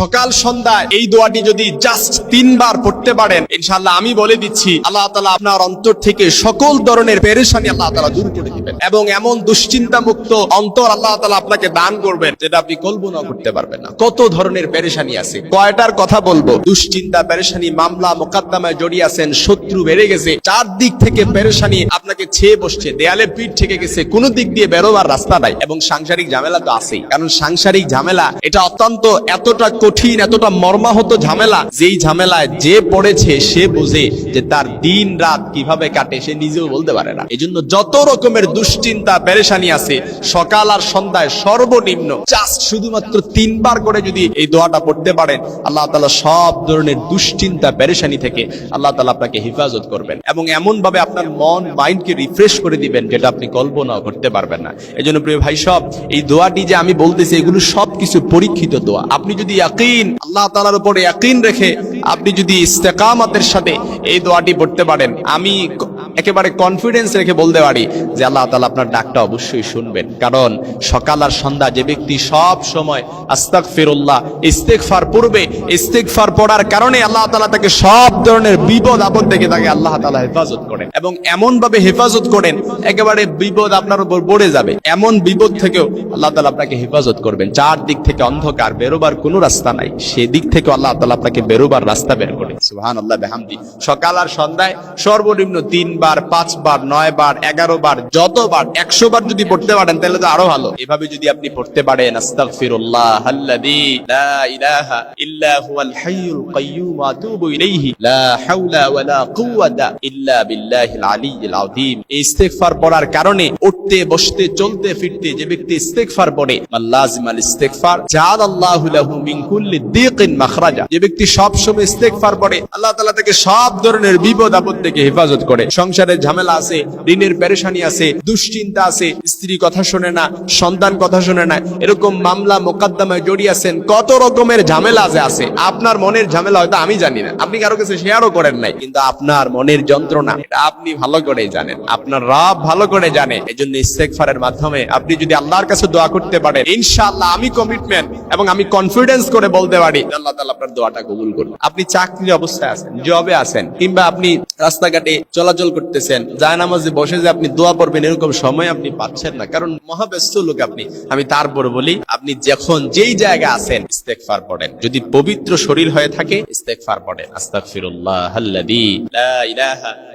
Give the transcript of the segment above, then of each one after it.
সকাল সন্ধ্যায় এই দোয়াটি যদি জাস্ট তিনবার পড়তে পারেন, ইনশাআল্লাহ আমি বলে দিচ্ছি, আল্লাহ তালা আপনার অন্তর থেকে সকল ধরনের পেরেশানি আল্লাহ তালা দূর করে দিবেন এবং এমন দুশ্চিন্তা মুক্ত অন্তর আল্লাহ তালা আপনাকে দান করবেন যেটা আপনি কল্পনা করতে পারবেন না। কত ধরনের পেরেশানি আছে? কয়টার কথা বলব? দুশ্চিন্তা, পেরেশানি, মামলা, মোকদ্দমায় জড়িয়ে আছেন, শত্রু বেড়ে গেছে, চারদিক থেকে পেরেশানি আপনাকে ছেয়ে বসছে, দেয়ালে পিঠ থেকে গেছে, কোনো দিক দিয়ে বেরোবার রাস্তা নাই এবং সাংসারিক ঝামেলা তো আছেই। কারণ সাংসারিক ঝামেলা, এটা অত্যন্ত এতটা কঠিন, এতটা মর্মাহত ঝামেলা, যেই ঝামেলায় যে পড়েছে, সে বোঝে যে তার দিন রাত কীভাবে কাটে, সে নিজেও বলতে পারে না। এজন্য যত রকমের দুশ্চিন্তা, পেরেশানি আছে, সকাল আর সন্ধ্যায় সর্বনিম্ন জাস্ট শুধুমাত্র তিনবার করে যদি এই দোয়াটা পড়তে পারেন, আল্লাহ তালা সব ধরনের দুশ্চিন্তা, পেরেশানি থেকে আল্লাহ তালা আপনাকে হেফাজত করবেন। এবং এমন ভাবে আপনার মন, মাইন্ডকে রিফ্রেশ করে দিবেন, যেটা আপনি কল্পনাও করতে পারবেন না। এই জন্য প্রিয় ভাই সব, এই দোয়াটি যে আমি বলতেছি, এগুলো সব কিছু পরীক্ষিত দোয়া। আপনি যদি আল্লাহ তালার উপরে ইয়াকিন রেখে আপনি যদি ইস্তেকামতের সাথে এই দোয়াটি পড়তে পারেন আমি একেবারে কনফিডেন্স রেখে বলতে পারি যে আল্লাহ তালা আপনার ডাকটা অবশ্যই শুনবেন। কারণ সকাল আর সন্ধ্যা যে ব্যক্তি সব সময় আস্তাক ফিরুল্লাহ ইস্তেকফার পূর্বে ইস্তেকফার পড়ার কারণে আল্লাহ তালা তাকে সব ধরনের বিপদ আপদ থেকে তাকে আল্লাহ তালা হেফাজত করেন এবং এমন ভাবে হেফাজত করেন, একেবারে বিপদ আপনার উপর পড়ে যাবে। এমন বিপদ থেকেও আল্লাহ তালা আপনাকে হেফাজত করবেন। চার দিক থেকে অন্ধকার, বেরোবার কোনো রাস্তা নাই। সেদিক থেকে আল্লাহ তালা আপনাকে বেরোবার রাস্তা বের করে। সুহান আল্লাহ বেহামদি। সকাল আর সন্ধ্যায় সর্বনিম্ন তিনবার পাঁচবার নয় বার, এগারো বার যতবার একশো বার যদি পড়তে পারেন, তাহলে তো আরও ভালো। এভাবে যদি আপনি পড়তে পারেন যে ব্যক্তি পড়ে মাখরাজা। যে ব্যক্তি পড়ে, আল্লাহ সব ধরনের বিপদ আপদ থেকে হেফাজত করে। সংসারের ঝামেলা আছে, ঋণের পেরেশানি আছে, দুশ্চিন্তা আছে, স্ত্রী কথা শোনে না, সন্তান কথা শোনে না, এরকম মামলা মোকদ্দমায় জড়িয়ে আছেন, কত রকমের ঝামেলা যে আছে। আপনার মনের ঝামেলা হয়তো আমি জানি না, আপনি কারও কাছে শেয়ারও করেন নাই, কিন্তু আপনার মনের যন্ত্রণা, এটা আপনি ভালো করে জানেন, আপনার রব ভালো করে জানে এই জন্য ইস্তেকফারের মাধ্যমে আপনি যদি আল্লাহর কাছে দোয়া করতে পারেন, ইনশাআল্লাহ আমি কমিটমেন্ট এবং আমি কনফিডেন্স করে বলতে পারি আল্লাহ তাআলা আপনার দোয়াটা কবুল করুন। আপনি চাকরির অবস্থায় আছেন জবে আছেন, কিংবা আপনি রাস্তাঘাটে চলাচল করতেছেন। যায় নামাজে বসে যে আপনি দোয়া পড়বেন এরকম সময় আপনি পাচ্ছেন না। কারণ মহাব্যস্ত লোক আপনি। আমি তারপর বলি, আপনি যখন যেই জায়গায় আছেন ইস্তেকফার পড়েন। যদি পবিত্র শরীর হয়ে থাকে ইস্তেকফার পড়েন। আস্তাগফিরুল্লাহ আল্লাযী লা ইলাহা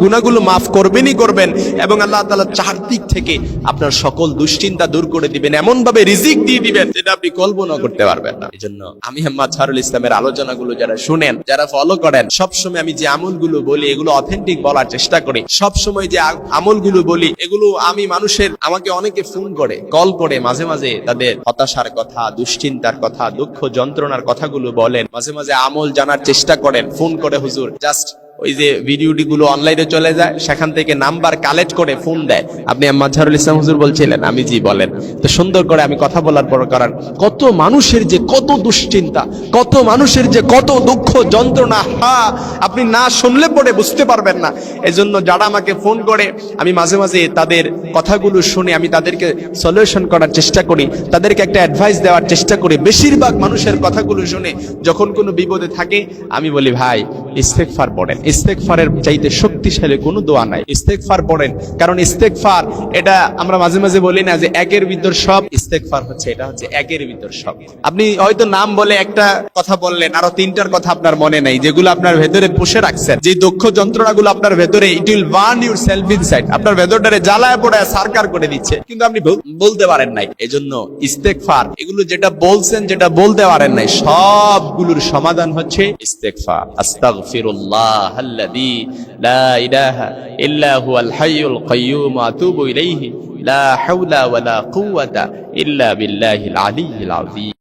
গুনাহগুলো মাফ করবেনই করবেন এবং আল্লাহ তাআলা চারদিক থেকে আপনার সকল দুশ্চিন্তা দূর করে দিবেন। এমন ভাবে রিজিক দিয়ে দিবেন যেটা আপনি কল্পনা করতে পারবেন না। এজন্য আমি আহমদ ছারুল ইসলামের আলোচনাগুলো যারা শুনেন, যারা ফলো করেন, সবসময় আমি যে আমলগুলো বলি, এগুলো অথেন্টিক বলার চেষ্টা করি। সবসময় যে আমলগুলো বলি, এগুলো আমি মানুষের আমাকে অনেকে ফোন করে কল করে, মাঝে মাঝে তাদের হতাশার কথা, দুশ্চিন্তার কথা, দুঃখ যন্ত্রণার কথাগুলো বলেন। মাঝে মাঝে আমল জানার চেষ্টা করেন ফোন করে হুজুর, জাস্ট ওই যে ভিডিওটি গুলো অনলাইনে চলে যায়, সেখান থেকে নাম্বার কালেক্ট করে ফোন দেয়। আপনি মাঝারুল ইসলাম হুজুর বলছিলেন, আমি জি বলেন। তো সুন্দর করে আমি কথা বলার পর করার, কত মানুষের যে কত দুশ্চিন্তা, কত মানুষের যে কত দুঃখ যন্ত্রণা, হা, আপনি না শুনলে পরে বুঝতে পারবেন না। এজন্য যারা আমাকে ফোন করে, আমি মাঝে মাঝে তাদের কথাগুলো শুনে আমি তাদেরকে সলিউশন করার চেষ্টা করি, তাদেরকে একটা অ্যাডভাইস দেওয়ার চেষ্টা করি। বেশিরভাগ মানুষের কথাগুলো শুনে যখন কোনো বিপদে থাকে, আমি বলি, ভাই ইস্তেকফার পড়েন। ইস্তেকফারের চাইতে শক্তিশালী কোনো দোয়া নাই। ইস্তেকফার পড়েন। কারণ ইস্তেকফার এটা আমরা মাঝে মাঝে বলি না যে একের ভিতর সব ইস্তেকফার হচ্ছে, এটা হচ্ছে একের ভিতর সব। আপনি হয়তো নাম বলে একটা কথা বললেন, আরও তিনটার কথা আপনার মনে নাই, যেগুলো আপনার ভেতরে পুষে রাখছেন। যে দুঃখ যন্ত্রণাগুলো আপনার ভেতরে it will burn yourself inside আপনার ভেতরটারে জ্বালায় পড়ে, সারকার করে দিচ্ছে। কিন্তু আপনি বলতে পারেন নাই। এজন্য ইস্তেকফার এগুলো যেটা বলছেন, যেটা বলতে পারেন নাই, সবগুলোর সমাধান হচ্ছে ইস্তেকফার আস্তাগফিরুল্লাহ। আল্লাযী লা ইলাহা ইল্লা হুয়াল হাইয়ুল কাইয়্যুম ওয়া আতুবু ইলাইহি লা হাওলা ওয়ালা কুওয়াতা ইল্লা বিল্লাহিল আলিয়্যিল আযীম